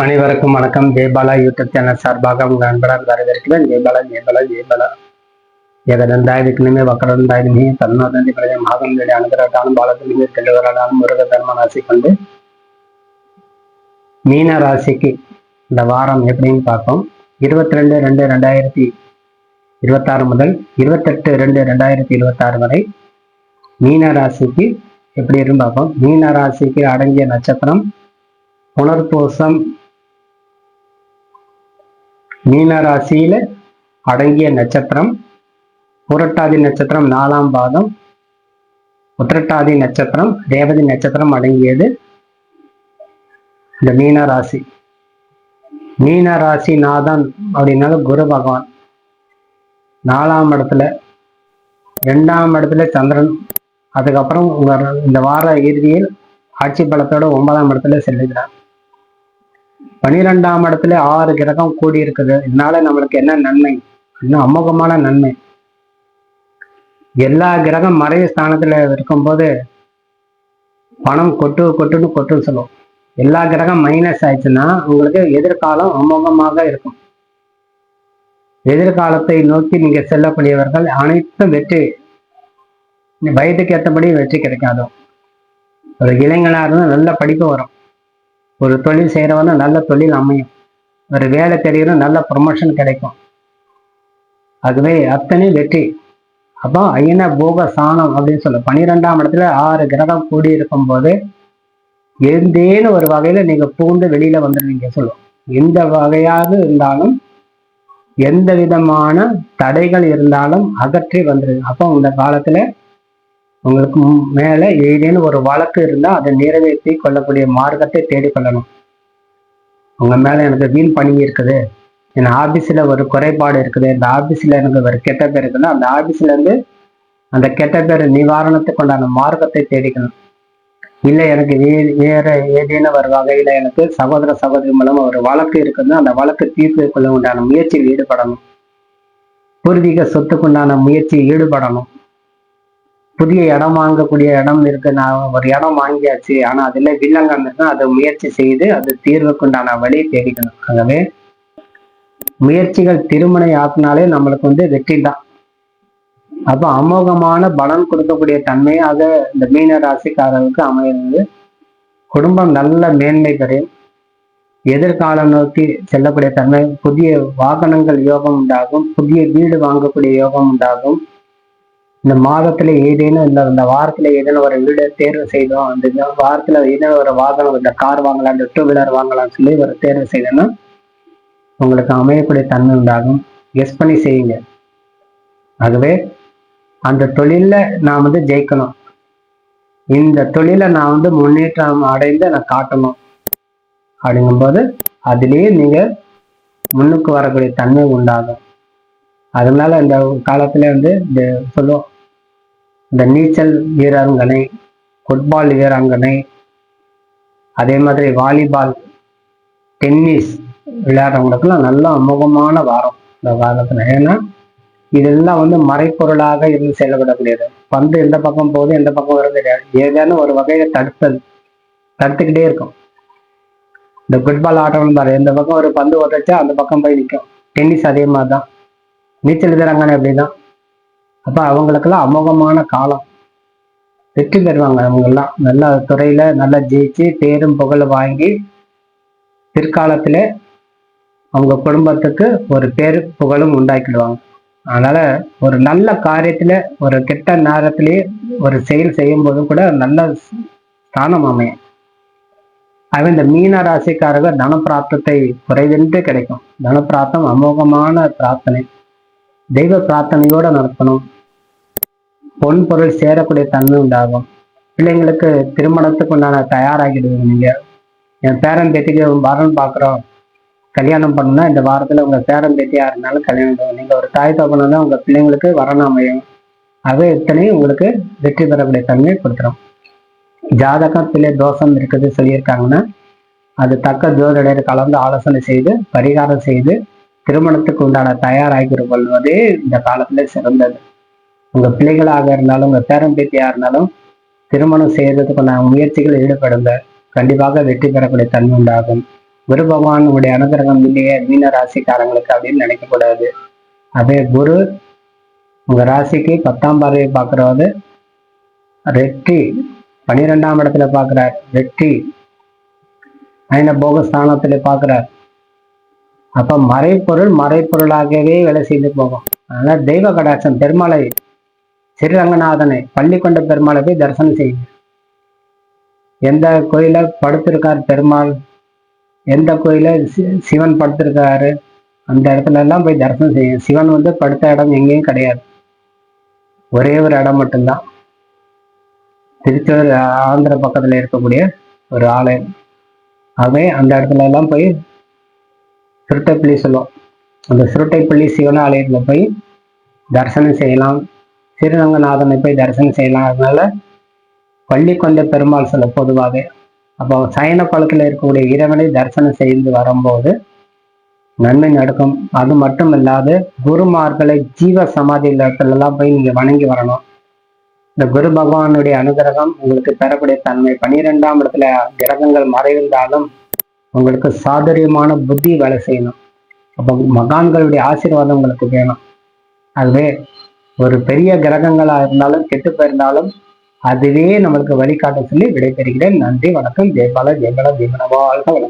அனைவருக்கும் வணக்கம். Jaibala YouTube channel சார்பாக உங்கள் அன்பரால் வரவேற்கிறேன். ஜெய்பாலா ஜெய்பாலா ஜெயபாலா. ஜெகதந்தாயுதுக்குமே வக்கரந்தாயுமே தன்னோதந்தி பிரதம் மாதம் வேலை அனுகிரகாலும் தெளிவராலும் முருக தர்ம ராசி கொண்டு மீன ராசிக்கு இந்த வாரம் எப்படின்னு பார்ப்போம். இருபத்தி ரெண்டு ரெண்டு ரெண்டாயிரத்தி இருபத்தாறு முதல் இருபத்தெட்டு ரெண்டு ரெண்டாயிரத்தி இருபத்தாறு வரை மீன ராசிக்கு எப்படி இருந்து பார்ப்போம். மீன ராசிக்கு அடங்கிய நட்சத்திரம் புனர்பூசம் மீன ராசியில அடங்கிய நட்சத்திரம் புரட்டாதி நட்சத்திரம் நாலாம் பாதம் உத்திரட்டாதி நட்சத்திரம் ரேவதி நட்சத்திரம் அடங்கியது இந்த மீனராசி. மீனராசி நாதான் நாதன் அப்படின்னாலும் குரு பகவான். நாலாம் இடத்துல ரெண்டாம் இடத்துல சந்திரன். அதுக்கப்புறம் உங்க இந்த வார இறுதியில் ஆட்சி பலத்தோட ஒன்பதாம் இடத்துல செல்லுகிறார். பனிரெண்டாம் இடத்துல ஆறு கிரகம் கூடி இருக்குது இதனால நம்மளுக்கு என்ன நன்மை? இன்னும் அமோகமான நன்மை? எல்லா கிரகம் மறைவு ஸ்தானத்துல இருக்கும்போது பணம் கொட்டு கொட்டுன்னு கொட்டுன்னு சொல்லுவோம். எல்லா கிரகம் மைனஸ் ஆயிடுச்சுன்னா உங்களுக்கு எதிர்காலம் அமோகமாக இருக்கும். எதிர்காலத்தை நோக்கி நீங்க செல்லக்கூடியவர்கள் அனைத்தும் வெற்றி வயதுக்கு ஏற்றபடி வெற்றி கிடைக்காதோ. ஒரு இளைஞனா இருந்தால் நல்ல படிப்பு வரும். ஒரு தொழில் செய்கிறவன நல்ல தொழில் அமையும். ஒரு வேலை தெரியும் நல்ல ப்ரொமோஷன் கிடைக்கும். ஆகவே அத்தனை வெற்றி. அப்போ ஐயன போக சாணம் அப்படின்னு சொல்ல பனிரெண்டாம் இடத்துல ஆறு கிரகம் கூடி இருக்கும் போது எந்தேன்னு ஒரு வகையில நீங்க பூந்து வெளியில வந்துடுவீங்க சொல்லுவோம். எந்த வகையாக இருந்தாலும் எந்த விதமான தடைகள் இருந்தாலும் அகற்றி வந்துடுது அப்போ இந்த காலத்துல உங்களுக்கு மேலே மேல ஏதேனும் ஒரு வழக்கு இருந்தா அதை நிறைவேற்றி கொள்ளக்கூடிய மார்க்கத்தை தேடிக்கொள்ளணும் உங்க மேல எனக்கு வீண் பணி இருக்குது. என் ஆபீஸ்ல ஒரு குறைபாடு இருக்குது. இந்த ஆபீஸ்ல எனக்கு ஒரு கெட்ட பேர் இருக்குன்னா அந்த ஆபீஸ்ல இருந்து அந்த கெட்ட பேர் நிவாரணத்துக்கு உண்டான மார்க்கத்தை தேடிக்கணும். இல்லை எனக்கு வே- வேற ஏதேனும் ஒரு வகையில எனக்கு சகோதர சகோதரி மூலமா ஒரு வழக்கு இருக்குன்னா அந்த வழக்கு தீர்த்து கொள்ள உண்டான முயற்சியில் ஈடுபடணும். பூர்வீக சொத்துக்குண்டான முயற்சியில் ஈடுபடணும். புதிய இடம் வாங்கக்கூடிய இடம் இருக்கு. நான் ஒரு இடம் வாங்கியாச்சு. ஆனா அதுல வில்லங்கம் இருக்கு அதை முயற்சி செய்து அது தீர்வுக்குண்டான வழியை தேடிக்கணும் ஆகவே முயற்சிகள் திருமணம் ஆக்கினாலே நம்மளுக்கு வந்து வெற்றி தான். அப்போ அமோகமான பலன் கொடுக்கக்கூடிய தன்மையாக இந்த மீன ராசிக்காரர்களுக்கு அமைகிறது. குடும்பம் நல்ல மேன்மை பெறும். எதிர்காலம் நோக்கி செல்லக்கூடிய தன்மை புதிய வாகனங்கள் யோகம் உண்டாகும். புதிய வீடு வாங்கக்கூடிய யோகம் உண்டாகும். இந்த மாதத்துல ஏதேனும் இந்த இந்த வாரத்துல ஏதேனும் ஒரு வீடு தேர்வு செய்தோம் அந்த வாரத்துல ஏதேனும் ஒரு வாகனம் இந்த கார் வாங்கலாம் இந்த டூ வீலர் வாங்கலாம்னு சொல்லி ஒரு தேர்வு செய்தோம்னா உங்களுக்கு அமையக்கூடிய தன்மை உண்டாகும். கெஸ் பண்ணி செய்யுங்க. ஆகவே அந்த தொழில நான் வந்து ஜெயிக்கணும். இந்த தொழிலை நான் வந்து முன்னேற்றம் அடைந்து நான் காட்டணும். அப்படிங்கும்போது அதுலேயே நீங்கள் முன்னுக்கு வரக்கூடிய தன்மை உண்டாகும். அதனால இந்த காலத்துல வந்து இந்த சொல்லுவோம் இந்த நீச்சல் வீராங்கனை ஃபுட்பால் வீராங்கனை அதே மாதிரி வாலிபால் டென்னிஸ் விளையாடுறவங்களுக்குலாம் நல்ல அமோகமான வாரம் இந்த காலத்தில் ஏன்னா இதெல்லாம் வந்து மறைப்பொருளாக இருந்து செயல்படக்கூடியது. பந்து எந்த பக்கம் போகுது எந்த பக்கம் வருது ஏதேனும் ஒரு வகையை தடுத்தது தடுத்துக்கிட்டே இருக்கும். இந்த ஃபுட்பால் ஆட்டம் பாரு எந்த பக்கம் ஒரு பந்து உதச்சா அந்த பக்கம் போய் நிற்கும் டென்னிஸ் அதே மாதிரி தான் நீச்சல் வீராங்கனை அப்படிதான். அப்ப அவங்களுக்கெல்லாம் அமோகமான காலம். வெற்றி பெறுவாங்க அவங்கெல்லாம். நல்ல துறையில நல்லா ஜெயிச்சு பேரும் புகழ் வாங்கி பிற்காலத்துல அவங்க குடும்பத்துக்கு ஒரு பேர் புகழும் உண்டாக்கிடுவாங்க. அதனால ஒரு நல்ல காரியத்துல ஒரு கெட்ட நேரத்திலேயே ஒரு செயல் செய்யும் போதும் கூட நல்ல ஸ்தானம் அமையும். ஆக இந்த மீன ராசிக்காரர்கள் தனப்பிராப்தத்தை குறைவின்றி கிடைக்கும். தனப்பிராப்தம் அமோகமான பிரார்த்தனை தெய்வ பிரார்த்தனையோட நடத்தணும். பொன் பொருள் சேரக்கூடிய தன்மை உண்டாகும். பிள்ளைங்களுக்கு திருமணத்துக்கு உண்டான தயாராகிடுவீங்க நீங்க. என் பேரன் பேத்திக்கு வரன் பார்க்குறோம் கல்யாணம் பண்ணணும்னா இந்த வாரத்துல உங்க பேரன் பேத்தி யாருனாலும் கல்யாணம் பண்ணுவோம் நீங்க ஒரு தாய் தகப்பனா உங்க பிள்ளைங்களுக்கு வரணும் அமையும். அது இத்தனையும் உங்களுக்கு வெற்றி பெறக்கூடிய தன்மையை கொடுத்துரும். ஜாதகத்திலே தோஷம் இருக்குது சொல்லியிருக்காங்கன்னா அது தக்க ஜோதிடர் கலந்து ஆலோசனை செய்து பரிகாரம் செய்து திருமணத்துக்கு உண்டான தயாராகி கொள்வதே இந்த காலத்துல சிறந்தது. உங்க பிள்ளைகளாக இருந்தாலும் உங்க பேரம்பேத்தியா இருந்தாலும் திருமணம் செய்யறதுக்கு நான் முயற்சிகள் ஈடுபடுங்க. கண்டிப்பாக வெற்றி பெறக்கூடிய தன்மை உண்டாகும். குரு பகவானுடைய அனுகிரகம் இல்லையே மீன ராசிக்காரங்களுக்கு அப்படின்னு நினைக்கக்கூடாது அதே குரு உங்க ராசிக்கு பத்தாம் பார்வையை பார்க்கறது வெற்றி பனிரெண்டாம் இடத்துல பார்க்கிறார் வெற்றி. ஐன போகஸ்தானத்துல பார்க்கிறார். அப்ப மறைப்பொருள் மறைப்பொருளாகவே வேலை செய்து போகும். அதனால தெய்வ கடாட்சம் பெருமாளை ஸ்ரீரங்கநாதனை பள்ளி கொண்ட பெருமாளை போய் தரிசனம் செய்யுங்க. எந்த கோயில படுத்திருக்கார் பெருமாள் எந்த கோயில சி- சிவன் படுத்திருக்காரு அந்த இடத்துல எல்லாம் போய் தரிசனம் செய்யும் சிவன் வந்து படுத்த இடம் எங்கேயும் கிடையாது. ஒரே ஒரு இடம் மட்டும்தான். திருச்சூர் ஆந்திர பக்கத்துல இருக்கக்கூடிய ஒரு ஆலயம். ஆகவே அந்த இடத்துல எல்லாம் போய் சுருட்டைப்பள்ளி சொல்லுவோம். அந்த சுருட்டைப்பள்ளி சிவன் ஆலயத்துல போய் தரிசனம் செய்யலாம். ஸ்ரீரங்கநாதனை போய் தரிசனம் செய்யலாம். அதனால பள்ளி கொண்ட பெருமாள் சொல்ல பொதுவாக அப்போ சயன குளத்துல இருக்கக்கூடிய இறைவனை தரிசனம் செய்து வரும்போது நன்மை நடக்கும். அது மட்டும் இல்லாது குருமார்களை ஜீவ சமாதி இடத்துலலாம் போய் நீங்கள் வணங்கி வரணும். இந்த குரு பகவானுடைய அனுகிரகம் உங்களுக்கு பெறக்கூடிய தன்மை. பனிரெண்டாம் இடத்துல கிரகங்கள் மறைந்தாலும் உங்களுக்கு சாதுரியமான புத்தி வேலை செய்யணும். அப்போ மகான்களுடைய ஆசீர்வாதம் உங்களுக்கு வேணும். அதுவே ஒரு பெரிய கிரகங்களா இருந்தாலும் கெட்டு போயிருந்தாலும் அதுவே நம்மளுக்கு வழிகாட்ட சொல்லி விடைபெறுகிறேன். நன்றி வணக்கம். ஜெயபால ஜெயபால ஜெயமன வணக்கம்